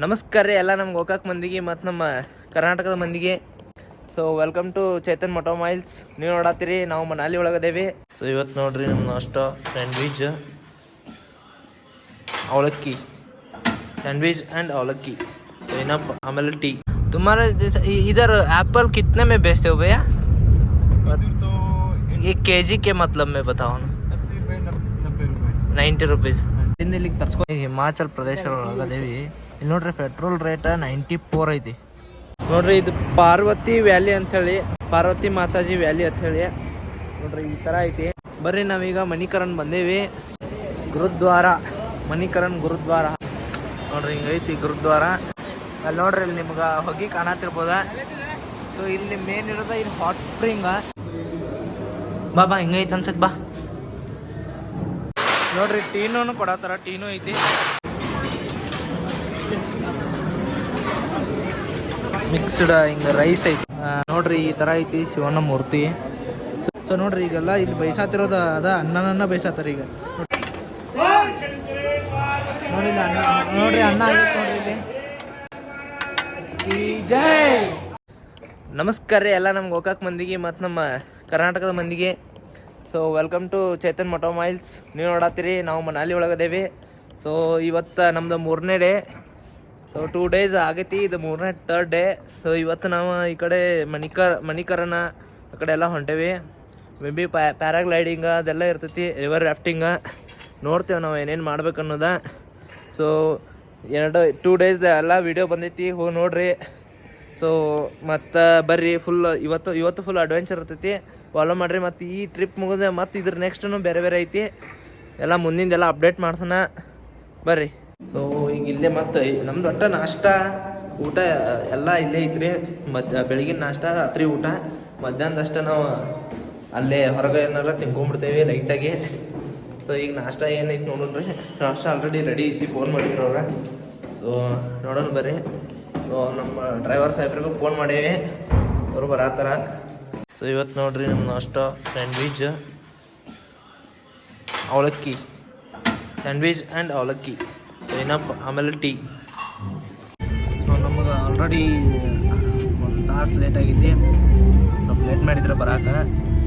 ನಮಸ್ಕಾರ ರೀ ಎಲ್ಲ ನಮ್ಮ ಗೋಕಾಕ್ ಮಂದಿಗೆ ಮತ್ತು ನಮ್ಮ ಕರ್ನಾಟಕದ ಮಂದಿಗೆ. So welcome to Chetan moto miles ನೀವು ನೋಡತ್ತೀರಿ ನಾವು ಮನಾಲಿ ಒಳಗದೇವಿ. ಸೊ ಇವತ್ತು ನೋಡ್ರಿ ನಮ್ಮ ನಾಷ್ಟ ಸ್ಯಾಂಡ್ವಿಚ್ ಅವಲಕ್ಕಿ. ಸ್ಯಾಂಡ್ವಿಚ್ ಆ್ಯಂಡ್ ಅವಲಕ್ಕಿ. ಏನಪ್ಪ ಆಮೇಲೆ ಟೀ ತುಂಬಾ ಇದರ ಆ್ಯಪಲ್ ಕಿತ್ನೆ ಮೇ ಬೇಸ್ತೆ ಭಯ್ಯ ಈ ಕೆ ಜಿ ಕೆ ಮತ್ಲಬ್ ಮೇ ಬತಾವ ನೈಂಟಿ ರುಪೀಸ್. ಇಲ್ಲಿಗೆ ತರ್ಸ್ಕೊ ಹಿಮಾಚಲ್ ಪ್ರದೇಶ ಒಳಗದೇವಿ. ಇಲ್ಲಿ ನೋಡ್ರಿ ಪೆಟ್ರೋಲ್ ರೇಟ್ ನೈಂಟಿ ಫೋರ್ ಐತಿ. ನೋಡ್ರಿ, ಇದು ಪಾರ್ವತಿ ವ್ಯಾಲಿ ಅಂಥೇಳಿ, ಪಾರ್ವತಿ ಮಾತಾಜಿ ವ್ಯಾಲಿ ಅಂಥೇಳಿ. ನೋಡ್ರಿ, ಈ ತರ ಐತಿ. ಬರ್ರಿ, ನಾವೀಗ ಮಣಿಕರನ್ ಬಂದೇವಿ. ಗುರುದ್ವಾರ ಮಣಿಕರನ್ ಗುರುದ್ವಾರ. ನೋಡ್ರಿ ಹಿಂಗೈತಿ ಗುರುದ್ವಾರ. ಅಲ್ಲಿ ನೋಡ್ರಿ, ಇಲ್ಲಿ ನಿಮ್ಗೆ ಹೋಗಿ ಕಾಣತಿರ್ಬೋದ ಸೊ ಇಲ್ಲಿ ಮೇನ್ ಇರೋದ ಇಲ್ಲಿ ಹಾಟ್ ಸ್ಪ್ರಿಂಗ್ ಬಾ ಬಾ ಹಿಂಗೈತೆ ಅನ್ಸತ್, ಬಾ. ನೋಡ್ರಿ ಟೀನು ಕೊಡತ್ತಾರ, ಟೀನು ಐತಿ. ಮಿಕ್ಸ್ಡ್ ಹಿಂಗ್ ರೈಸ್ ಐತಿ. ನೋಡ್ರಿ ಈ ತರ ಐತಿ ಶಿವನ ಮೂರ್ತಿ. ಸೊ ನೋಡ್ರಿ ಈಗೆಲ್ಲ ಇಲ್ಲಿ ಬೈಸಾತಿರೋದು ಅದ ಅಣ್ಣನನ್ನ ಬೈಸಾತಾರ ಈಗ. ನೋಡ್ರಿ ನೋಡ್ರಿ ನಮಸ್ಕಾರ ರೀ ಎಲ್ಲ ನಮ್ಮ ಗೋಕಾಕ್ ಮಂದಿಗೆ, ಮತ್ತು ನಮ್ಮ ಕರ್ನಾಟಕದ ಮಂದಿಗೆ. So welcome to Chetan moto miles ನೀವು ನೋಡತ್ತೀರಿ ನಾವು ಮನಾಲಿ ಒಳಗದೇವಿ. ಸೊ ಇವತ್ತು ನಮ್ದು ಮೂರನೇ ಡೇ. ಸೊ ಟೂ ಡೇಸ್ ಆಗೈತಿ, ಇದು ಮೂರನೇ ತರ್ಡ್ ಡೇ ಸೊ ಇವತ್ತು ನಾವು ಈ ಕಡೆ ಮಣಿಕರ್, ಮಣಿಕರನ ಆ ಕಡೆ ಎಲ್ಲ ಹೊಂಟೇವಿ. ಮೇ ಬಿ ಪ್ಯಾರಾಗ್ಲೈಡಿಂಗ ಅದೆಲ್ಲ ಇರ್ತೈತಿ ರಿವರ್ ರಾಫ್ಟಿಂಗ ನೋಡ್ತೇವೆ ನಾವು ಏನೇನು ಮಾಡ್ಬೇಕು ಅನ್ನೋದ. ಸೊ ಎರಡು ಟೂ ಡೇಸ್ ಎಲ್ಲ ವೀಡಿಯೋ ಬಂದೈತಿ ಹೋಗಿ ನೋಡ್ರಿ. ಸೊ ಮತ್ತು ಬರ್ರಿ ಫುಲ್ ಇವತ್ತು ಇವತ್ತು ಫುಲ್ ಅಡ್ವೆಂಚರ್ ಇರ್ತೈತಿ. ಫಾಲೋ ಮಾಡ್ರಿ, ಮತ್ತು ಈ ಟ್ರಿಪ್ ಮುಗಿದ ಮತ್ತು ಇದ್ರ ನೆಕ್ಸ್ಟು ಬೇರೆ ಬೇರೆ ಐತಿ. ಎಲ್ಲ ಮುಂದಿಂದೆಲ್ಲ ಅಪ್ಡೇಟ್ ಮಾಡ್ತಾನೆ ಬರ್ರಿ. ಸೊ ಈಗ ಇಲ್ಲೇ ಮತ್ತೆ ನಮ್ದು ಒಟ್ಟ ನಾಷ್ಟ, ಊಟ ಎಲ್ಲ ಇಲ್ಲೇ ಐತ್ರಿ. ಮಧ್ಯ ಬೆಳಗಿನ ನಾಷ್ಟ, ರಾತ್ರಿ ಊಟ. ಮಧ್ಯಾಹ್ನದಷ್ಟೇ ನಾವು ಅಲ್ಲೇ ಹೊರಗೆ ಏನಾರ ತಿನ್ಕೊಂಡ್ಬಿಡ್ತೇವೆ ಲೈಟಾಗಿ ಸೊ ಈಗ ನಾಷ್ಟ ಏನೈತಿ ನೋಡೋಣ್ರಿ ನಾಷ್ಟ ಆಲ್ರೆಡಿ ರೆಡಿ ಐತಿ ಫೋನ್ ಮಾಡಿದ್ರು ಅವ್ರ. ಸೊ ನೋಡೋಣ ಬರ್ರಿ. ಸೊ ನಮ್ಮ ಡ್ರೈವರ್ ಸಾಹೇಬ್ರಿಗೂ ಫೋನ್ ಮಾಡೇವಿ. ಅವರು ಬರತ್ತಾರ ಸೊ ಇವತ್ತು ನೋಡ್ರಿ ನಮ್ಮ ನಾಷ್ಟ ಸ್ಯಾಂಡ್ವಿಚ್ ಅವಲಕ್ಕಿ. ಸ್ಯಾಂಡ್ವಿಚ್ ಆ್ಯಂಡ್ ಅವಲಕ್ಕಿ. ಏನಪ್ಪ ಆಮೇಲೆ ಟೀ ಸೊ ನಮಗೆ ಆಲ್ರೆಡಿ ಒಂದು ತಾಸು ಲೇಟ್ ಆಗಿದ್ದೆ. ಸ್ವಲ್ಪ ಲೇಟ್ ಮಾಡಿದ್ರೆ ಬರಾಕ.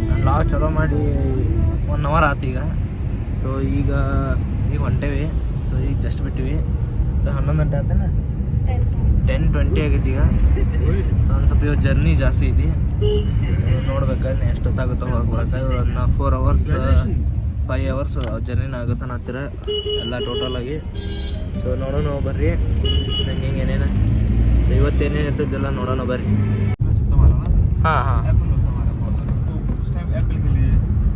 ನಾನು ಲಾಗ್ ಚಲೋ ಮಾಡಿ ಒನ್ ಅವರ್ ಆತು ಈಗ. ಸೊ ಈಗ ಈಗ ಹೊಂಟೇವಿ ಸೊ ಈಗ ಜಸ್ಟ್ ಬಿಟ್ಟಿವಿ ಸೊ ಹನ್ನೊಂದು ಗಂಟೆ ಆತನ? ಟೆನ್ ಟ್ವೆಂಟಿ ಆಗೈತಿ ಈಗ. ಸೊ ಒಂದು ಸ್ವಲ್ಪ ಇವತ್ತು ಜರ್ನಿ ಜಾಸ್ತಿ ಐತಿ. ನೋಡ್ಬೇಕಾದ್ರೆ ಎಷ್ಟೊತ್ತಾಗುತ್ತೋ ಹೊರಗೆ ಬರೋಕೆ. ಒಂದು ಫೋರ್ ಅವರ್ಸ್ ಫೈವ್ ಅವರ್ಸ್ ಜರ್ನಿನ ಆಗುತ್ತಾನ ಹತ್ತಿರ ಎಲ್ಲ ಟೋಟಲ್ ಆಗಿ ಸೊ ನೋಡೋಣ ಬರ್ರಿ ನಂಗೆ ಹಿಂಗೆ ಏನೇನು ಸೊ ಇವತ್ತೇನೇನು ಇರ್ತೈತೆಲ್ಲ ನೋಡೋಣ ಬರ್ರಿ इसमें से तुम्हारा ना ಹಾಂ ಹಾಂ एप्पल होता है हमारा बहुत तो उस टाइम एप्पल के लिए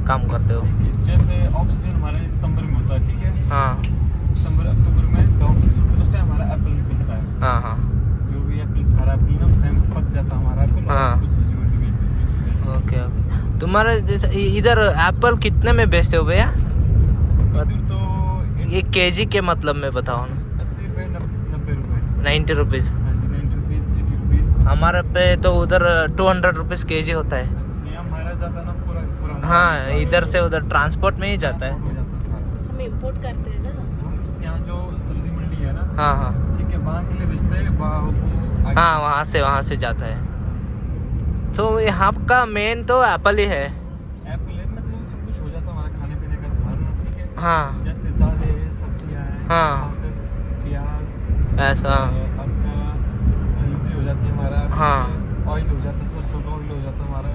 काम करते हो जैसे ऑक्सीजन हमारे सितंबर में होता है ठीक है हाँ सितंबर अक्टूबर में डाउन सीजन उस टाइम हमारा एप्पल निकलता है हाँ हाँ जो भी एप्पल सारा एप्पल ना उस टाइम पक जाता है हमारा एप्पल हाँ। और उसको सब्जी मंडी बेच देते हैं ओके ओके तुम्हारा जैसे इधर एप्पल कितने में बेचते हो भैया? तो ये के जी के मतलब में बताओ ना। अस्सी रुपये नब्बे नाइन्टी रुपीज़ हाँ हमारे पे तो उधर टू हंड्रेड रुपीज़ के जी होता है। है ना पूरा पूरा हाँ इधर से उधर ट्रांसपोर्ट में ही जाता है। हो है हम इम्पोर्ट करते हैं ना। हम यहाँ जो सब्ज़ी मंडी है ना हाँ हाँ। ठीक है वहाँ के लिए बेचते हैं हाँ वहाँ से वहाँ से जाता है। तो यहाँ का मेन तो एप्पल ही है। एप्पल है मतलब सब कुछ हो जाता है हमारा खाने पीने का सामान ठीक है? हाँ। जैसे दालें सब्ज़ियाँ हैं हाँ। ऐसा। हो जाती है हमारा। हाँ। ऑयल हो जाता है सरसों का ऑयल हो जाता है हमारा।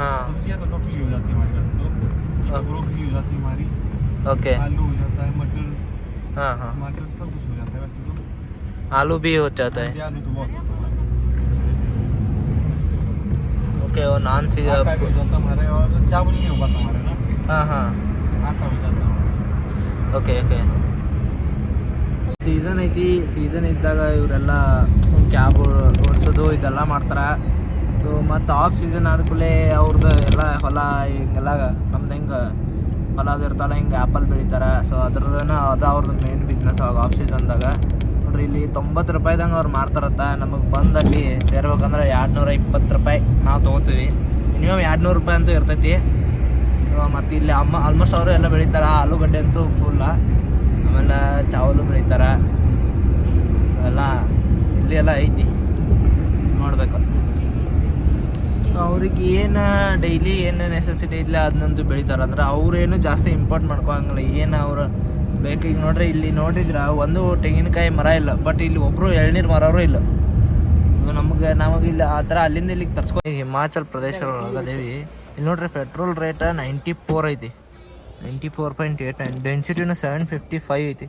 हाँ। सब्ज़ियाँ तो टोटली हो जाती है हमारे पास तो हाँ। ब्रोकली हो जाती है हमारी। ओके। आलू हो जाता है मटर। हाँ हाँ। टमाटर सब कुछ हो जाता है वैसे तो। आलू भी हो जाता है। आलू तो बहुत होता है। ಓಕೆ ನಾನ್ ಸಿಗ ಹಾಂ ಹಾಂ. Okay okay. ಸೀಸನ್ ಐತಿ ಸೀಸನ್ ಇದ್ದಾಗ ಇವರೆಲ್ಲ ಕ್ಯಾಬ್ ಓಡಿಸೋದು ಇದೆಲ್ಲ ಮಾಡ್ತಾರೆ. ಸೊ ಮತ್ತು ಆಫ್ ಸೀಸನ್ ಆದ ಕೂಡಲೇ ಅವ್ರದ್ದು ಎಲ್ಲ ಹೊಲ ಹಿಂಗೆಲ್ಲ ನಮ್ದು ಹೆಂಗೆ ಹೊಲ ಇರ್ತಲ್ಲ ಹಿಂಗೆ ಆ್ಯಪಲ್ ಬೆಳಿತಾರೆ. ಸೊ ಅದ್ರದ್ದು ಅದು ಅವ್ರದ್ದು ಮೇನ್ ಬಿಸ್ನೆಸ್ ಆವಾಗ ಆಫ್ ಸೀಸನ್ದಾಗ ನೋಡ್ರಿ ಇಲ್ಲಿ ತೊಂಬತ್ತು ರೂಪಾಯಿದಂಗೆ ಅವ್ರು ಮಾರ್ತಾರತ್ತ. ನಮಗೆ ಬಂದಲ್ಲಿ ಸೇರ್ಬೇಕಂದ್ರೆ ಎರಡು ನೂರ ಇಪ್ಪತ್ತು ರೂಪಾಯಿ ನಾವು ತೊಗೋತೀವಿ. ಮಿನಿಮಮ್ ಎರಡು ನೂರು ರೂಪಾಯಿ ಅಂತೂ ಇರ್ತೈತಿ. ಮತ್ತು ಇಲ್ಲಿ ಅಮ್ಮ ಆಲ್ಮೋಸ್ಟ್ ಅವರು ಎಲ್ಲ ಬೆಳೀತಾರೆ. ಆಲೂಗಡ್ಡೆ ಅಂತೂ ಫುಲ್ಲ ಆಮೇಲೆ ಚಾವಲು ಬೆಳೀತಾರೆ. ಎಲ್ಲ ಇಲ್ಲಿ ಎಲ್ಲ ಐತಿ. ನೋಡಬೇಕು. ಅವ್ರಿಗೆ ಏನು ಡೈಲಿ ಏನು ನೆಸೆಸಿಟಿ ಇಲ್ಲ ಅದನ್ನಂತೂ ಬೆಳೀತಾರೆ ಅಂದ್ರೆ ಅವ್ರೇನು ಜಾಸ್ತಿ ಇಂಪೋರ್ಟ್ ಮಾಡ್ಕೊಳಂಗಿಲ್ಲ. ಏನು ಅವ್ರು ಬೇಕು. ಈಗ ನೋಡ್ರಿ, ಇಲ್ಲಿ ನೋಡಿದ್ರ ಒಂದು ತೆಂಗಿನಕಾಯಿ ಮರ ಇಲ್ಲ ಬಟ್ ಇಲ್ಲಿ ಒಬ್ರು ಎಳ್ನೀರು ಮರವರು ಇಲ್ಲ. ಇವಾಗ ನಮಗೆ ನಮಗೆ ಇಲ್ಲಿ ಆ ಥರ ಅಲ್ಲಿಂದ ಇಲ್ಲಿಗೆ ತರ್ಸ್ಕೊ ಹಿಮಾಚಲ್ ಪ್ರದೇಶ ಒಳಗದೇವಿ ಇಲ್ಲಿ ನೋಡ್ರಿ ಪೆಟ್ರೋಲ್ ರೇಟ್ ನೈಂಟಿ ಫೋರ್ ಐತಿ. Ninety four point eight nine ಡೆನ್ಸಿಟಿನ seven fifty five ಐತಿ.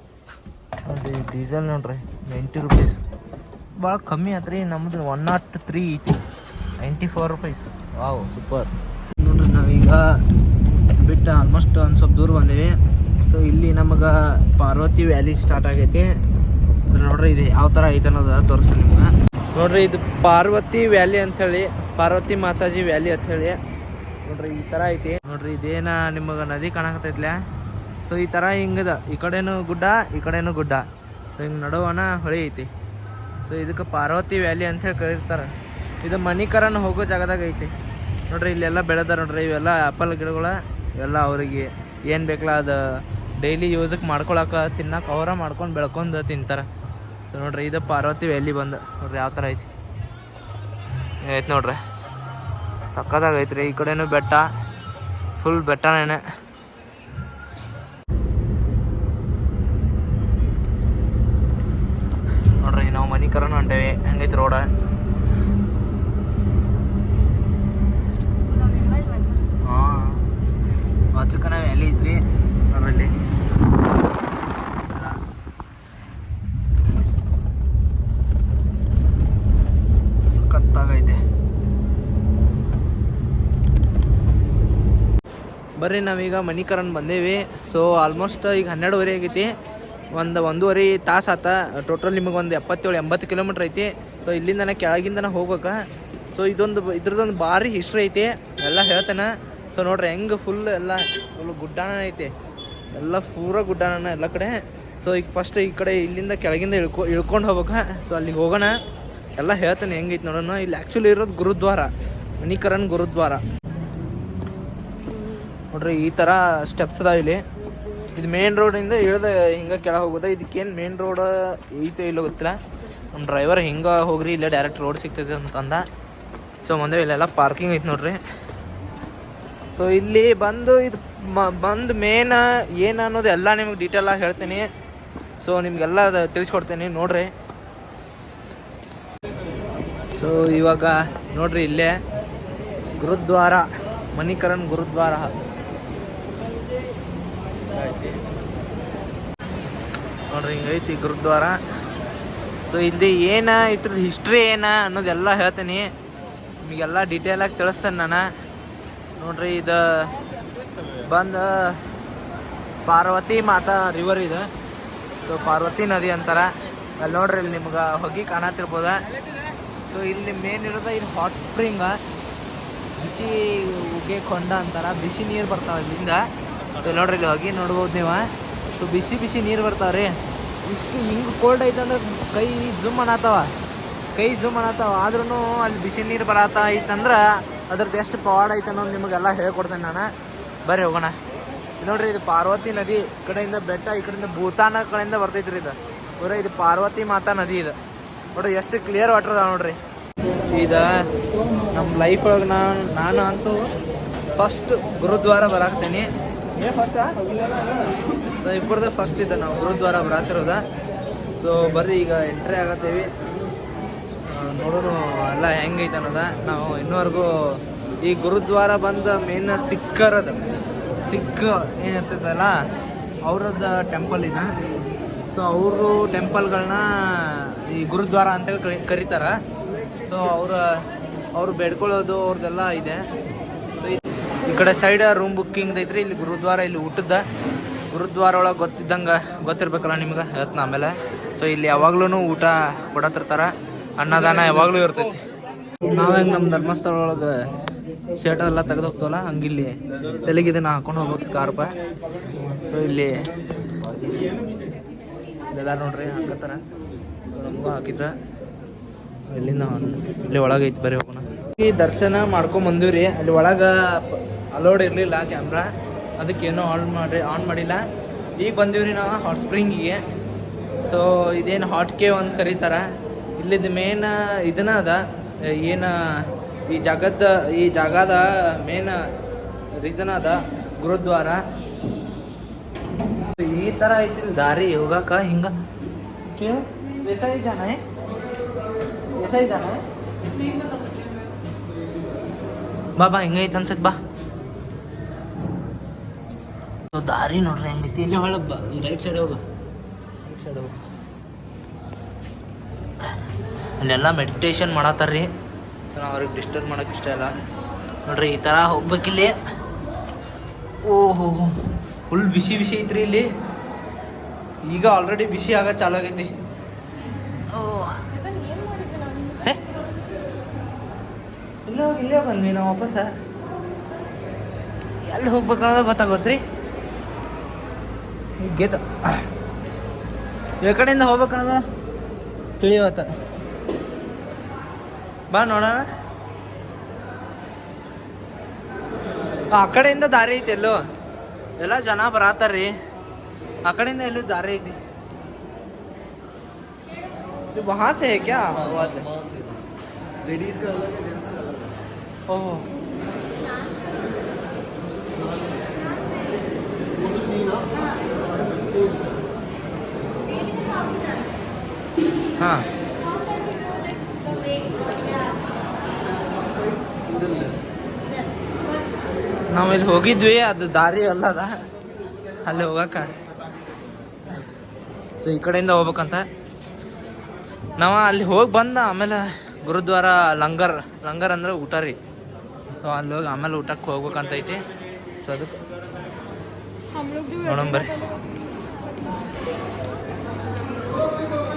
ಅದು ಡೀಸೆಲ್ ನೋಡ್ರಿ ನೈಂಟಿ ರುಪೀಸ್ ಭಾಳ ಕಮ್ಮಿ ಆತ್ರಿ, ನಮ್ದು ಒನ್ ನಾಟ್ ತ್ರೀ ಐತಿ. Ninety four rupees wow super ನೋಡ್ರಿ, ನಾವೀಗ ಬಿಟ್ಟು ಆಲ್ಮೋಸ್ಟ್ ಒಂದು ಸ್ವಲ್ಪ ದೂರ ಬಂದೀವಿ. ಸೊ ಇಲ್ಲಿ ನಮಗೆ ಪಾರ್ವತಿ ವ್ಯಾಲಿ ಸ್ಟಾರ್ಟ್ ಆಗೈತಿ. ನೋಡ್ರಿ ಇದು ಯಾವ ಥರ ಐತೆ ಅನ್ನೋದು ತೋರಿಸ್ತೀನಿ ನಿಮ್ಗೆ. ನೋಡ್ರಿ ಇದು ಪಾರ್ವತಿ ವ್ಯಾಲಿ ಅಂಥೇಳಿ, ಪಾರ್ವತಿ ಮಾತಾಜಿ ವ್ಯಾಲಿ ಅಂಥೇಳಿ. ನೋಡ್ರಿ ಈ ಥರ ಐತಿ. ನೋಡ್ರಿ ಇದೇನ ನಿಮಗೆ ನದಿ ಕಾಣಕತ್ತೈತ್ಲ. ಸೊ ಈ ಥರ ಹಿಂಗದ. ಈ ಕಡೆನೂ ಗುಡ್ಡ, ಈ ಕಡೆನೂ ಗುಡ್ಡ. ಸೊ ಹಿಂಗೆ ನಡುವಣ ಹೊಳಿ ಐತಿ. ಸೊ ಇದಕ್ಕೆ ಪಾರ್ವತಿ ವ್ಯಾಲಿ ಅಂಥೇಳಿ ಕರೀತಾರೆ. ಇದು ಮಣಿಕರನ್ ಹೋಗೋ ಜಾಗದಾಗ ಐತಿ. ನೋಡ್ರಿ ಇಲ್ಲೆಲ್ಲ ಬೆಳೆದಾರ ನೋಡ್ರಿ ಇವೆಲ್ಲ ಆ್ಯಪಲ್ ಗಿಡಗಳ. ಇವೆಲ್ಲ ಅವರಿಗೆ ಏನು ಬೇಕಲ್ಲ ಅದು ಡೈಲಿ ಯೂಸಕ್ಕೆ ಮಾಡ್ಕೊಳಕ್ಕೆ ತಿನ್ನಕ್ಕೆ ಅವರ ಮಾಡ್ಕೊಂಡು ಬೆಳ್ಕೊಂಡು ತಿಂತಾರೆ. ನೋಡ್ರಿ, ಇದು ಪಾರ್ವತಿ ವ್ಯಾಲಿ ಬಂದು? ನೋಡ್ರಿ, ಯಾವ ಥರ ಐತಿ. ಐತೆ ನೋಡ್ರಿ. ಸಕ್ಕದಾಗ ಐತ್ರಿ. ಈ ಕಡೆನೂ ಬೆಟ್ಟ. ಫುಲ್ ಬೆಟ್ಟನೇನೆ ನೋಡ್ರಿ, ನಾವು ಮನಿಕರಣ ಹೊಂಟೇವಿ. ಹೆಂಗೈತಿ ರೋಡ ಹಾಂ ವಾಚಕನ ವ್ಯಾಲಿ ಐತ್ರಿ ನೋಡ್ರಲ್ಲಿ ಸಖತ್ತಾಗೈತೆ ಬರ್ರಿ ನಾವೀಗ ಮಣಿಕರನ್ ಬಂದೇವಿ. ಸೊ ಆಲ್ಮೋಸ್ಟ್ ಈಗ ಹನ್ನೆರಡುವರೆ ಆಗೈತಿ. ಒಂದು ಒಂದೂವರೆ ತಾಸು ಆತ. ಟೋಟಲ್ ನಿಮಗೆ ಒಂದು ಎಪ್ಪತ್ತೇಳು, ಎಂಬತ್ತು ಕಿಲೋಮೀಟ್ರ್ ಐತಿ. ಸೊ ಇಲ್ಲಿಂದನ ಕೆಳಗಿಂದನ ಹೋಗ್ಬೇಕು. ಸೊ ಇದೊಂದು ಇದ್ರದ್ದೊಂದು ಭಾರಿ ಹಿಸ್ಟ್ರಿ ಐತಿ. ಎಲ್ಲ ಹೇಳ್ತಾನೆ. ಸೊ ನೋಡ್ರಿ, ಹೆಂಗೆ ಫುಲ್ ಎಲ್ಲ ಫುಲ್ ಗುಡ್ಡಾನ ಐತಿ. ಎಲ್ಲ ಪೂರ ಗುಡ್ಡಾನ ಎಲ್ಲ ಕಡೆ. ಸೊ ಈಗ ಫಸ್ಟ್ ಈ ಕಡೆ ಇಲ್ಲಿಂದ ಕೆಳಗಿಂದ ಇಳ್ಕೊ, ಇಳ್ಕೊಂಡು ಹೋಗ್ಬೇಕು. ಸೊ ಅಲ್ಲಿಗೆ ಹೋಗೋಣ. ಎಲ್ಲ ಹೇಳ್ತಾನೆ ಹೆಂಗೈತಿ ನೋಡೋಣ. ಇಲ್ಲಿ ಆ್ಯಕ್ಚುಲಿ ಇರೋದು ಗುರುದ್ವಾರ. ಮಣಿಕರನ್ ಗುರುದ್ವಾರ. ನೋಡ್ರಿ, ಈ ಥರ ಸ್ಟೆಪ್ಸ್ ಅದಾವ ಇಲ್ಲಿ. ಇದು ಮೇನ್ ರೋಡಿಂದ ಇಳ್ದ ಹಿಂಗೆ ಕೆಳಗೆ ಹೋಗೋದ. ಇದಕ್ಕೇನು ಮೇನ್ ರೋಡ್ ಐತೆ ಇಲ್ಲ ಗೊತ್ತಿಲ್ಲ. ನಮ್ಮ ಡ್ರೈವರ್ ಹಿಂಗೆ ಹೋಗ್ರಿ, ಇಲ್ಲೇ ಡೈರೆಕ್ಟ್ ರೋಡ್ ಸಿಗ್ತೈತೆ ಅಂತಂದ ಸೊ ಮುಂದೆ ಇಲ್ಲೆಲ್ಲ ಪಾರ್ಕಿಂಗ್ ಐತೆ ನೋಡ್ರಿ. ಸೊ ಇಲ್ಲಿ ಬಂದು ಇದು ಬಂದು ಮೇನ್ ಏನು ಅನ್ನೋದು ಎಲ್ಲ ನಿಮಗೆ ಡೀಟೇಲ್ ಆಗಿ ಹೇಳ್ತೀನಿ. ಸೊ ನಿಮಗೆಲ್ಲ ತಿಳಿಸ್ಕೊಡ್ತೀನಿ, ನೋಡ್ರಿ. ಸೊ ಇವಾಗ ನೋಡ್ರಿ ಇಲ್ಲೇ ಗುರುದ್ವಾರ, ಮಣಿಕರನ್ ಗುರುದ್ವಾರ ಐತಿ. ನೋಡ್ರಿ ಹಿಂಗೈತಿ ಗುರುದ್ವಾರ. ಸೊ ಇಲ್ಲಿ ಏನ ಇದ್ರ ಹಿಸ್ಟ್ರಿ ಏನ ಅನ್ನೋದೆಲ್ಲ ಹೇಳ್ತೀನಿ. ನಿಮಗೆಲ್ಲ ಡೀಟೇಲಾಗಿ ತಿಳಿಸ್ತೇನೆ ನಾನು. ನೋಡ್ರಿ, ಇದು ಬಂದು ಪಾರ್ವತಿ ಮಾತಾ ರಿವರ್ ಇದು. ಸೊ ಪಾರ್ವತಿ ನದಿ ಅಂತಾರ. ಅಲ್ಲಿ ನೋಡ್ರಿ, ಇಲ್ಲಿ ನಿಮ್ಗೆ ಹೊಗಿ ಕಾಣತಿರ್ಬೋದ ಸೊ ಇಲ್ಲಿ ಮೇನ್ ಇರೋದ ಇದು ಹಾಟ್ ಸ್ಪ್ರಿಂಗ್ ಬಿಸಿ ಉಗೆ ಕೊಂಡ ಅಂತಾರ. ಬಿಸಿ ನೀರು ಬರ್ತಾವ ಇಲ್ಲಿಂದ. ನೋಡ್ರಿ, ಇಲ್ಲಿ ಹೋಗಿ ನೋಡ್ಬೋದು ನೀವು. ಸೊ ಬಿಸಿ ಬಿಸಿ ನೀರು ಬರ್ತಾವ್ರಿ. ಇಷ್ಟು ಹಿಂಗೆ ಕೋಲ್ಡ್ ಐತೆ ಅಂದ್ರೆ ಕೈ ಜುಮ್ ಅನ್ನತ್ತಾವ ಕೈ ಜುಮ್ ಅನ್ನತ್ತಾವ ಆದ್ರೂ ಅಲ್ಲಿ ಬಿಸಿ ನೀರು ಬರತ್ತ ಐತಂದ್ರೆ ಅದ್ರದ್ದು ಎಷ್ಟು ಪವಾಡ ಐತೆ ಅನ್ನೋದು ನಿಮಗೆಲ್ಲ ಹೇಳ್ಕೊಡ್ತೇನೆ ನಾನು. ಬರ್ರಿ ಹೋಗೋಣ. ನೋಡ್ರಿ, ಇದು ಪಾರ್ವತಿ ನದಿ ಈ ಕಡೆಯಿಂದ ಬೆಟ್ಟ ಈ ಕಡೆಯಿಂದ ಭೂತಾನ ಕಡೆಯಿಂದ ಬರ್ತೈತ್ರಿ ಇದು. ಬರೀ ಇದು ಪಾರ್ವತಿ ಮಾತಾ ನದಿ ಇದು. ನೋಡ್ರಿ, ಎಷ್ಟು ಕ್ಲಿಯರ್ ವಾಟರ್ ಅದಾವ ನೋಡ್ರಿ. ಇದು ನಮ್ಮ ಲೈಫ್ ಒಳಗೆ ನಾನು ನಾನು ಅಂತೂ ಫಸ್ಟ್ ಗುರುದ್ವಾರ ಬರಾಕ್ತೇನೆ ಫಸ್ಟಾ ಇಬ್ಬರದ ಫಸ್ಟ್ ಇದೆ ನಾವು ಗುರುದ್ವಾರ ಬರಾತಿರೋದ. ಸೊ ಬರ್ರಿ, ಈಗ ಎಂಟ್ರಿ ಆಗತ್ತೀವಿ. ನೋಡೋಣ ಎಲ್ಲ ಹೆಂಗೈತೆ ಅನ್ನೋದ. ನಾವು ಇನ್ನೂವರೆಗೂ ಈ ಗುರುದ್ವಾರ ಬಂದ ಮೇನ್ ಸಿಕ್ಕರದ ಸಿಖ್ ಏನಿರ್ತೈತಲ್ಲ ಅವ್ರದ್ದು ಟೆಂಪಲ್ ಇದೆ. ಸೊ ಅವರು ಟೆಂಪಲ್ಗಳನ್ನ ಈ ಗುರುದ್ವಾರ ಅಂತ ಕರಿ, ಕರೀತಾರೆ. ಸೊ ಅವ್ರ, ಅವ್ರು ಬೇಡ್ಕೊಳ್ಳೋದು ಅವ್ರದ್ದೆಲ್ಲ ಇದೆ. ಈ- ಈ ಕಡೆ ಸೈಡ್ ರೂಮ್ ಬುಕ್ಕಿಂಗ್ ಐತ್ರಿ, ಇಲ್ಲಿ ಗುರುದ್ವಾರ, ಇಲ್ಲಿ ಊಟದ. ಗುರುದ್ವಾರ ಒಳಗೆ ಗೊತ್ತಿದ್ದಂಗೆ ಗೊತ್ತಿರ್ಬೇಕಲ್ಲ ನಿಮ್ಗೆ ಹೇಳ್ತೀನಿ ಆಮೇಲೆ ಸೊ ಇಲ್ಲಿ ಯಾವಾಗ್ಲೂ ಊಟ ಕೊಡತಿರ್ತಾರ ಅನ್ನದಾನ ಯಾವಾಗಲೂ ಇರ್ತೈತಿ. ನಾವು ಹೆಂಗೆ ನಮ್ಮ ಧರ್ಮಸ್ಥಳ ಒಳಗೆ ಶರ್ಟ್ ಎಲ್ಲ ತೆಗೆದು ಹೋಗ್ತವಲ್ಲ ಹಂಗಿಲ್ಲಿ ತಲೆಗೆ ಇದನ್ನ ಹಾಕೊಂಡು ಹೋಗ್ಬೇಕು ಸ್ಕಾರ್ಪ. ಸೊ ಇಲ್ಲಿ ಎಲ್ಲಾರು ನೋಡ್ರಿ ಹಾಕತ್ತಾರ ಸೊ ನಮಗೂ ಹಾಕಿದ್ರ. ಇಲ್ಲಿಂದ ಇಲ್ಲಿ ಒಳಗೆ ಐತಿ ಬರೀ ಹೋಗೋಣ. ಈ ದರ್ಶನ ಮಾಡ್ಕೊಂಡ್ ಬಂದಿವ್ರಿ. ಅಲ್ಲಿ ಒಳಗೆ ಅಲೋಡ್ ಇರಲಿಲ್ಲ ಕ್ಯಾಮ್ರಾ. ಅದಕ್ಕೇನೋ ಆನ್ ಮಾಡಿ ಆನ್ ಮಾಡಿಲ್ಲ. ಈಗ ಬಂದಿವ್ರಿ ನಾವು ಹಾಟ್ ಸ್ಪ್ರಿಂಗಿಗೆ ಸೊ ಇದೇನು ಹಾಟ್ ಕೇವ್ ಅಂತ ಕರೀತಾರೆ. ಇಲ್ಲಿದ್ದು ಮೇನ್ ಇದನ್ನ ಅದ. ಏನು ಈ ಜಾಗದ ಈ ಜಾಗದ ಮೇನ್ ರೀಸನ್ ಅದ ಗುರುದ್ವಾರ. ಈ ಥರ ಐತಿ ದಾರಿ ಹೋಗಕ್ಕೆ ಹಿಂಗೆ. ಕ್ಯೂ ಜನ? ಎಸಾಯಿ ಜನ? ಬಾ ಬಾ, ಹಿಂಗೈತೆ ಅನ್ಸತ್, ಬಾ. ದಾರಿ ನೋಡ್ರಿ ಹೆಂಗೈತಿ. ಇಲ್ಲಿ ಹೊಳಬ್ಬ ರೈಟ್ ಸೈಡ್ ಹೋಗು ರೈಟ್ ಸೈಡ್ ಹೋಗು. ಅಲ್ಲೆಲ್ಲ ಮೆಡಿಟೇಷನ್ ಮಾಡತ್ತಾರ್ರಿ. ಸೊ ನಾವು ಅವ್ರಿಗೆ ಡಿಸ್ಟರ್ಬ್ ಮಾಡೋಕೆ ಇಷ್ಟ ಇಲ್ಲ. ನೋಡ್ರಿ ಈ ಥರ ಹೋಗ್ಬೇಕಿಲ್ಲಿ ಓಹೋ ಫುಲ್ ಬಿಸಿ ಬಿಸಿ ಐತ್ರಿ ಇಲ್ಲಿ. ಈಗ ಆಲ್ರೆಡಿ ಬಿಸಿ ಆಗ ಚಾಲು ಆಗೈತಿ? ಇಲ್ಲೇ ಹೋಗಿ, ಇಲ್ಲೇ ಬಂದ್ವಿ ನಾವು ವಾಪಸ್. ಎಲ್ಲಿ ಹೋಗ್ಬೇಕನ್ನೋದು ಗೊತ್ತಾಗೋತ್ರಿ? ಗೇಟ್ ಈ ಕಡೆಯಿಂದ ಹೋಗ್ಬೇಕನ್ನೋದು ತಿಳಿಯವತ್ತ ಬಾ ನೋಡೋಣ ಆ ಕಡೆಯಿಂದ ದಾರಿ ಐತಿ ಎಲ್ಲೋ ಎಲ್ಲ ಜನ ಬರತ್ತಾರ್ರಿ ಆ ಕಡೆಯಿಂದ ಎಲ್ಲೂ ದಾರಿ ಐತಿ ये वहाँ से है क्या आवाज लेडीज का अलग है जेंट्स का अलग है ओह वो तो सीन हाँ ನಾವು ಇಲ್ಲಿ ಹೋಗಿದ್ವಿ ಅದು ದಾರಿ ಅಲ್ಲದ. ಅಲ್ಲಿ ಹೋಗಕ್ಕ. ಸೊ ಈ ಕಡೆಯಿಂದ ಹೋಗ್ಬೇಕಂತ. ನಾವು ಅಲ್ಲಿ ಹೋಗಿ ಬಂದ ಆಮೇಲೆ ಗುರುದ್ವಾರ ಲಂಗರ್ ಲಂಗರ್ ಅಂದ್ರೆ ಊಟ ರೀ. ಸೊ ಅಲ್ಲಿ ಹೋಗಿ ಆಮೇಲೆ ಊಟಕ್ಕೆ ಹೋಗ್ಬೇಕಂತೈತಿ. ಸೊ ಅದಕ್ಕೆ हम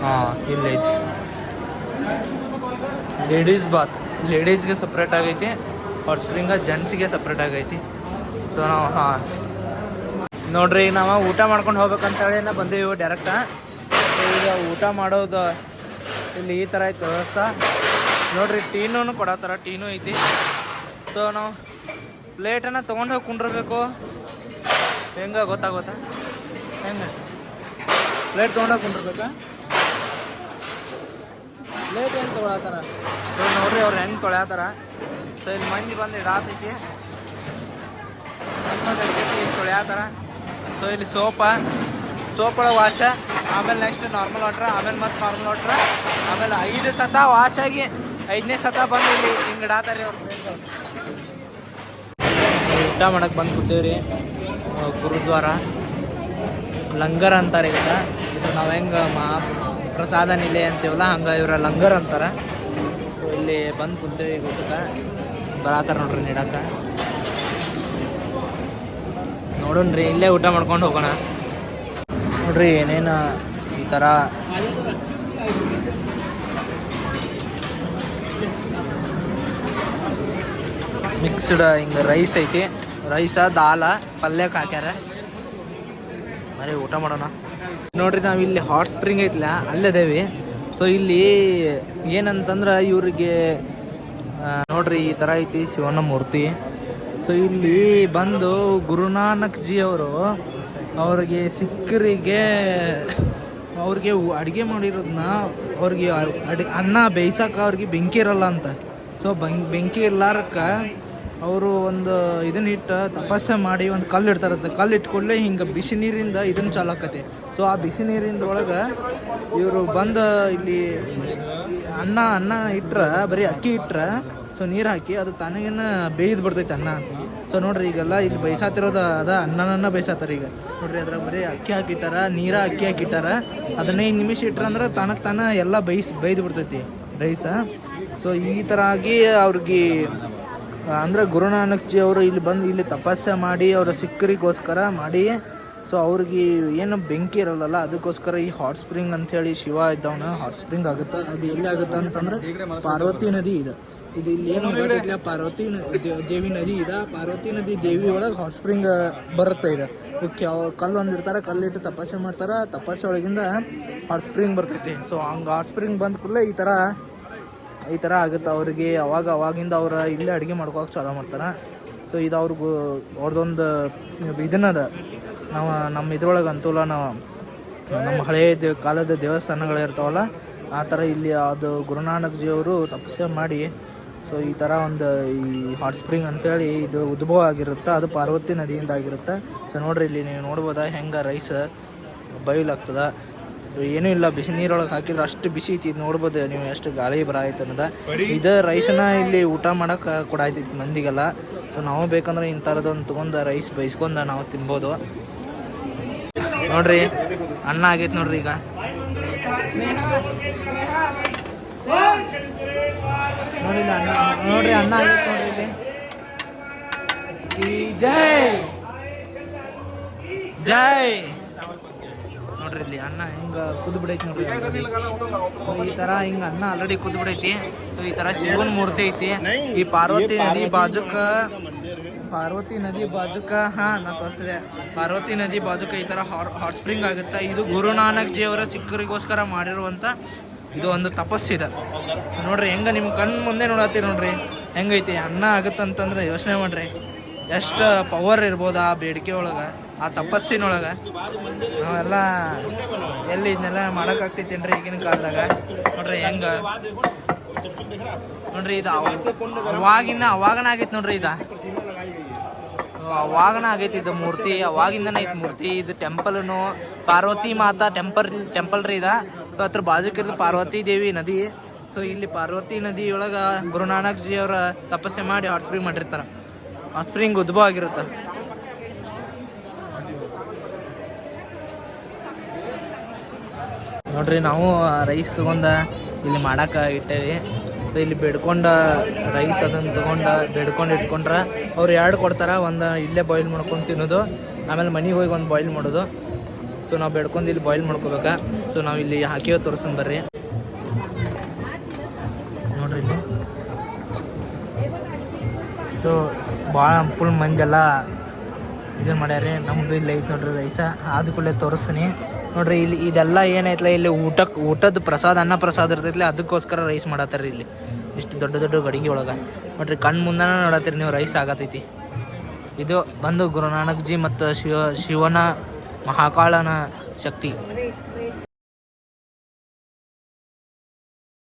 ಹಾಂ ಇಲ್ಲೈತಿ ಲೇಡೀಸ್ ಬಾತ್ ಲೇಡೀಸ್ಗೆ ಸಪ್ರೇಟ್ ಆಗೈತಿ ಹಾಟ್ ಸ್ಪ್ರಿಂಗ ಜೆಂಟ್ಸ್ಗೆ ಸಪ್ರೇಟ್ ಆಗೈತಿ. ಸೊ ನಾವು, ಹಾಂ. ನೋಡ್ರಿ ಈಗ ನಾವು ಊಟ ಮಾಡ್ಕೊಂಡು ಹೋಗ್ಬೇಕಂತೇಳಿ ನಾ ಬಂದೀವಿ ಡೈರೆಕ್ಟ ಈಗ ಊಟ ಮಾಡೋದು, ಇಲ್ಲಿ ಈ ಥರ ಐತೆ ವ್ಯವಸ್ಥೆ. ನೋಡ್ರಿ ಟೀನೂ ಕೊಡತ್ತಾರ, ಟೀನು ಐತಿ. ಸೊ ನಾವು ಪ್ಲೇಟನ್ನು ತೊಗೊಂಡು ಹೋಗಿ ಕುಂಡಿರ್ಬೇಕು. ಹೆಂಗೆ ಗೊತ್ತಾಗುತ್ತೆ ಹೆಂಗೆ? ಪ್ಲೇಟ್ ತೊಗೊಂಡಾಗ ಕುಂಡಿರ್ಬೇಕಾ ಪ್ಲೇಟ್ ಏನು ತೊಗೊಳತ್ತಾರ? ನೋಡ್ರಿ ಅವ್ರು ಹೆಂಗೆ ತೊಳ್ಯಾತಾರ. ಸೊ ಇಲ್ಲಿ ಮಂದಿ ಬಂದು ಇಡಾತೈತಿ. ತೊಳ್ಯಾತಾರ. ಸೊ ಇಲ್ಲಿ ಸೋಪ, ಸೋಪ್ ಒಳಗೆ ವಾಶ, ಆಮೇಲೆ ನೆಕ್ಸ್ಟ್ ನಾರ್ಮಲ್ ವಾಟ್ರ ಆಮೇಲೆ ಮತ್ತೆ ನಾರ್ಮಲ್ ವಾಟ್ರ ಆಮೇಲೆ ಐದು ಸತ ವಾಶ್ ಆಗಿ ಐದನೇ ಸತ ಬಂದು ಇಲ್ಲಿ ಹಿಂಗೆ ಇಡಾತಾರ ಅವ್ರು ಊಟ ಮಾಡಕ್ಕೆ ಬಂದು ಗುರುದ್ವಾರ. ಲಂಗರ್ ಅಂತಾರೆ ಇದಕ್ಕೆ. ಇದು ನಾವು ಹೆಂಗೆ ಮಾ ಪ್ರಸಾದ ನಿಲೆ ಅಂತೀವಲ್ಲ, ಹಂಗೆ ಇವ್ರ ಲಂಗರ್ ಅಂತಾರೆ. ಇಲ್ಲಿ ಬಂದು ಕುಂತೇವಿ ಗೊತ್ತ ಬರತ್ತಾರ ನೋಡ್ರಿ ನೋಡೋಣ ನೋಡೋಣ್ರಿ, ಇಲ್ಲೇ ಊಟ ಮಾಡ್ಕೊಂಡು ಹೋಗೋಣ. ನೋಡ್ರಿ, ಏನೇನು ಈ ಥರ ಮಿಕ್ಸ್ಡ್ ಹಿಂಗೆ ರೈಸ್ ಐತಿ. ರೈಸ ದಾಲ ಪಲ್ಯಕ್ಕೆ ಹಾಕ್ಯಾರ. ಮರಿ ಊಟ ಮಾಡೋಣ. ನೋಡ್ರಿ, ನಾವು ಇಲ್ಲಿ ಹಾಟ್ ಸ್ಪ್ರಿಂಗ್ ಐತಿಲ್ಲ ಅಲ್ಲದೇವಿ. ಸೊ ಇಲ್ಲಿ ಏನಂತಂದ್ರೆ ಇವ್ರಿಗೆ ನೋಡ್ರಿ, ಈ ಥರ ಐತಿ ಶಿವನ ಮೂರ್ತಿ. ಸೊ ಇಲ್ಲಿ ಬಂದು ಗುರುನಾನಕ್ ಜಿ ಅವರು, ಅವ್ರಿಗೆ ಸಿಕ್ಕರಿಗೆ ಅವ್ರಿಗೆ ಅಡುಗೆ ಮಾಡಿರೋದನ್ನ ಅವ್ರಿಗೆ ಅಡಿ, ಅನ್ನ ಬೇಯಿಸಕ್ಕೆ ಅವ್ರಿಗೆ ಬೆಂಕಿ ಇರಲ್ಲ ಅಂತ. ಸೊ ಬೆಂಕಿ ಇರ್ಲಾರಕ್ಕ ಅವರು ಒಂದು ಇದನ್ನ ಇಟ್ಟು ತಪಸ್ಸೆ ಮಾಡಿ ಒಂದು ಕಲ್ಲು ಇಡ್ತಾರತ್ತೆ ಕಲ್ಲು ಇಟ್ಕೊಳ್ಳೆ ಹಿಂಗೆ ಬಿಸಿ ನೀರಿಂದ ಇದನ್ನ ಚಾಲಾಕತಿ. ಸೊ ಆ ಬಿಸಿ ನೀರಿಂದ ಒಳಗೆ ಇವರು ಬಂದು ಇಲ್ಲಿ ಅನ್ನ ಅನ್ನ ಇಟ್ರ, ಬರೀ ಅಕ್ಕಿ ಇಟ್ರ ಸೊ ನೀರು ಹಾಕಿ ಅದು ತನಗೇನ ಬೇಯ್ದು ಬಿಡ್ತೈತೆ ಅನ್ನ. ಸೊ ನೋಡ್ರಿ ಈಗೆಲ್ಲ ಇಲ್ಲಿ ಬೈಸಾತಿರೋದು ಅದ ಅನ್ನನ ಬೈಸಾತಾರ ಈಗ. ನೋಡ್ರಿ ಅದ್ರಾಗ ಬರೀ ಅಕ್ಕಿ ಹಾಕಿಟ್ಟಾರ, ನೀರ ಅಕ್ಕಿ ಹಾಕಿಟ್ಟಾರ ಹದಿನೈದು ನಿಮಿಷ ಇಟ್ರಂದ್ರೆ ತನಗೆ ತಾನ ಎಲ್ಲ ಬೈಸ್ ಬೈದು ಬಿಡ್ತೈತಿ ರೈಸ. ಸೊ ಈ ಥರ ಆಗಿ ಅವ್ರಿಗೆ ಅಂದ್ರೆ ಗುರುನಾನಕ್ ಜಿ ಅವರು ಇಲ್ಲಿ ಬಂದು ಇಲ್ಲಿ ತಪಸ್ಸೆ ಮಾಡಿ ಅವರ ಸಿಕ್ಕರಿಗೋಸ್ಕರ ಮಾಡಿ ಸೊ ಅವ್ರಿಗೆ ಏನು ಬೆಂಕಿ ಇರಲ್ಲಲ್ಲ, ಅದಕ್ಕೋಸ್ಕರ ಈ ಹಾಟ್ ಸ್ಪ್ರಿಂಗ್ ಅಂಥೇಳಿ ಶಿವ ಇದ್ದವನ ಹಾಟ್ ಸ್ಪ್ರಿಂಗ್ ಆಗುತ್ತೆ, ಅದು ಎಲ್ಲಿ ಆಗುತ್ತೆ ಅಂತಂದ್ರೆ ಪಾರ್ವತಿ ನದಿ ಇದೆ. ಇದು ಇಲ್ಲಿ ಏನು ಇಲ್ಲ ಪಾರ್ವತಿ ದೇವಿ ನದಿ ಇದೆ, ಪಾರ್ವತಿ ನದಿ ದೇವಿ ಒಳಗೆ ಹಾಟ್ ಸ್ಪ್ರಿಂಗ್ ಬರುತ್ತೆ ಇದೆ. ಕಲ್ಲು ಒಂದಿರ್ತಾರೆ ಕಲ್ಲಿಟ್ಟು ತಪಾಸೆ ಮಾಡ್ತಾರೆ ತಪಾಸೆ ಒಳಗಿಂದ ಹಾಟ್ ಸ್ಪ್ರಿಂಗ್ ಬರ್ತೈತಿ. ಸೊ ಹಂಗೆ ಹಾಟ್ ಸ್ಪ್ರಿಂಗ್ ಬಂದ ಕೂಡಲೇ ಈ ಥರ ಈ ಥರ ಆಗುತ್ತೆ. ಅವ್ರಿಗೆ ಅವಾಗ ಅವಾಗಿಂದ ಅವ್ರು ಇಲ್ಲೇ ಅಡುಗೆ ಮಾಡ್ಕೋಕೆ ಚಾಲೂ ಮಾಡ್ತಾರೆ. ಸೊ ಇದು ಅವ್ರಿಗೂ ಅವ್ರದ್ದೊಂದು ಇದನ್ನದ. ನಾವು ನಮ್ಮ ಇದ್ರೊಳಗೆ ಅಂತೂಲ ನಾವು ನಮ್ಮ ಹಳೆಯ ದೇ, ಕಾಲದ ದೇವಸ್ಥಾನಗಳಿರ್ತಾವಲ್ಲ ಆ ಥರ ಇಲ್ಲಿ ಅದು ಗುರುನಾನಕ್ ಜಿಯವರು ತಪಸ್ಸೆ ಮಾಡಿ ಸೊ ಈ ಥರ ಒಂದು ಈ ಹಾಟ್ ಸ್ಪ್ರಿಂಗ್ ಅಂತೇಳಿ ಇದು ಉದ್ಭವ ಆಗಿರುತ್ತೆ. ಅದು ಪಾರ್ವತಿ ನದಿಯಿಂದ ಆಗಿರುತ್ತೆ. ಸೊ ನೋಡ್ರಿ ಇಲ್ಲಿ ನೀವು ನೋಡ್ಬೋದಾ? ಹೆಂಗೆ ರೈಸ್ ಬಯಲಾಗ್ತದ ಏನೂ ಇಲ್ಲ, ಬಿಸಿ ನೀರೊಳಗೆ ಹಾಕಿದ್ರೆ ಅಷ್ಟು ಬಿಸಿ ಐತಿ ನೋಡ್ಬೋದು ನೀವು ಎಷ್ಟು ಗಾಳಿ ಬರ ಆಯ್ತು ಅನ್ನೋದ. ಇದು ರೈಸನ್ನ ಇಲ್ಲಿ ಊಟ ಮಾಡಕ್ಕೆ ಕೊಡಾಯ್ತೈತಿ ಮಂದಿಗೆಲ್ಲ. ಸೊ ನಾವು ಬೇಕಂದ್ರೆ ಇಂಥರದೊಂದು ತೊಗೊಂಡು ರೈಸ್ ಬೈಸ್ಕೊಂಡ ನಾವು ತಿನ್ಬೋದು. ನೋಡ್ರಿ, ಅನ್ನ ಆಗೈತೆ ನೋಡ್ರಿ ಈಗ. ನೋಡಿ ಅನ್ನ, ನೋಡ್ರಿ ಅನ್ನ ಆಗೈತೆ ನೋಡ್ರಿ ಜೈ! ಜೈ! ನೋಡ್ರಿ ಇಲ್ಲಿ ಅನ್ನ ಹಿಂಗ ಕುದ್ದು ಬಿಡೈತಿ ನೋಡ್ರಿ. ಈ ತರ ಹಿಂಗ ಅನ್ನ ಆಲ್ರೆಡಿ ಕುದ್ ಬಿಡೈತಿ ಈ ತರ ಶಿವನ್ ಮೂರ್ತಿ ಐತಿ. ಈ ಪಾರ್ವತಿ ನದಿ ಬಾಜುಕ, ಪಾರ್ವತಿ ನದಿ ಬಾಜುಕ, ಹಾ, ನಾ ತೋರಿಸಿದೆ. ಪಾರ್ವತಿ ನದಿ ಬಾಜುಕ ಈ ತರ ಹಾಟ್ ಸ್ಪ್ರಿಂಗ್ ಆಗುತ್ತೆ. ಇದು ಗುರುನಾನಕ್ ಜಿಯವರ ಜಿ ಅವರ ಸಿಕ್ಕರಿಗೋಸ್ಕರ ಮಾಡಿರುವಂತ ಇದು ಒಂದು ತಪಸ್ಸಿದೆ ನೋಡ್ರಿ, ಹೆಂಗ ನಿಮ್ ಕಣ್ ಮುಂದೆ ನೋಡತ್ತೀರಿ ನೋಡ್ರಿ. ಹೆಂಗೈತಿ? ಅನ್ನ ಆಗುತ್ತಂತಂದ್ರೆ ಯೋಚನೆ ಮಾಡ್ರಿ. ಎಷ್ಟು ಪವರ್ ಇರ್ಬೋದು ಆ ಬೇಡಿಕೆ ಒಳಗೆ. ಆ ತಪಸ್ಸಿನೊಳಗೆ ನಾವೆಲ್ಲ ಎಲ್ಲಿ ಇದನ್ನೆಲ್ಲ ಮಾಡೋಕ್ಕಾಗ್ತೈತೇನ್ರಿ ಈಗಿನ ಕಾಲದಾಗ? ನೋಡ್ರಿ ಹೆಂಗ? ನೋಡ್ರಿ ಇದು ಅವ- ಅವಾಗಿಂದ ಅವಾಗನ ಆಗೈತೆ ನೋಡ್ರಿ ಇದು ಅವಾಗನ ಆಗೈತಿ ಇದು ಮೂರ್ತಿ. ಅವಾಗಿಂದನೇ ಐತಿ ಮೂರ್ತಿ. ಇದು ಟೆಂಪಲ್ನು ಪಾರ್ವತಿ ಮಾತಾ ಟೆಂಪಲ್ ಟೆಂಪಲ್ ರೀ ಇದ. ಸೊ, ಅದ್ರ ಬಾಜುಕಿರೋದು ಪಾರ್ವತಿ ದೇವಿ ನದಿ. ಸೊ, ಇಲ್ಲಿ ಪಾರ್ವತಿ ನದಿ ಒಳಗೆ ಗುರುನಾನಕ್ ಜಿ ಅವರ ತಪಸ್ಸೆ ಮಾಡಿ ಹಾಟ್ ಸ್ಪ್ರಿಂಗ್ ಮಾಡಿರ್ತಾರೆ. ಹಾಟ್ ಸ್ಪ್ರಿಂಗ್ ಉದ್ಭವ ಆಗಿರುತ್ತೆ. ನೋಡ್ರಿ ನಾವು ರೈಸ್ ತಗೊಂಡ ಇಲ್ಲಿ ಮಾಡಕ್ಕೆ ಇಟ್ಟೇವಿ. ಸೊ ಇಲ್ಲಿ ಬೆಡ್ಕೊಂಡ ರೈಸ್ ಅದನ್ನು ತಗೊಂಡ ಬೆಡ್ಕೊಂಡು ಇಟ್ಕೊಂಡ್ರೆ ಅವ್ರು ಎರಡು ಕೊಡ್ತಾರೆ ಒಂದು ಇಲ್ಲೇ ಬಾಯ್ಲ್ ಮಾಡ್ಕೊಂಡು ತಿನ್ನೋದು, ಆಮೇಲೆ ಮನೆಗೆ ಹೋಗಿ ಒಂದು ಬಾಯ್ಲ್ ಮಾಡೋದು. ಸೊ ನಾವು ಬೆಡ್ಕೊಂಡು ಇಲ್ಲಿ ಬಾಯ್ಲ್ ಮಾಡ್ಕೋಬೇಕಾ. ಸೊ ನಾವು ಇಲ್ಲಿ ಹಾಕಿಯೋ ತೋರಿಸ್ಕೊಂಡು ಬರ್ರಿ. ನೋಡ್ರಿ ಇಲ್ಲಿ. ಸೊ ಭಾಳ ಫುಲ್ ಇದು ಮಾಡ್ಯಾರ ಮಾಡ್ಯಾರಿ ನಮ್ದು ಇಲ್ಲಿ ಐತೆ ನೋಡ್ರಿ ರೈಸ. ಆದ ಕೂಡಲೇ ತೋರಿಸ್ತೀನಿ ನೋಡ್ರಿ, ಇಲ್ಲಿ ಇದೆಲ್ಲ ಏನೈತ್ಲ, ಇಲ್ಲಿ ಊಟಕ್ಕೆ ಊಟದ ಪ್ರಸಾದ, ಅನ್ನ ಪ್ರಸಾದ ಇರ್ತೈತಿಲ್ಲ ಅದಕ್ಕೋಸ್ಕರ ರೈಸ್ ಮಾಡತ್ತಾರ ಇಲ್ಲಿ. ಇಷ್ಟು ದೊಡ್ಡ ದೊಡ್ಡ ಗಡಿಗೆ ಒಳಗೆ. ನೋಡ್ರಿ ಕಣ್ಣು ಮುಂದನ ನೋಡತ್ತೀರಿ ನೀವು ರೈಸ್ ಆಗತೈತಿ. ಇದು ಬಂದು ಗುರುನಾನಕ್ ಜಿ ಮತ್ತು ಶಿವ, ಶಿವನ ಮಹಾಕಾಳನ ಶಕ್ತಿ.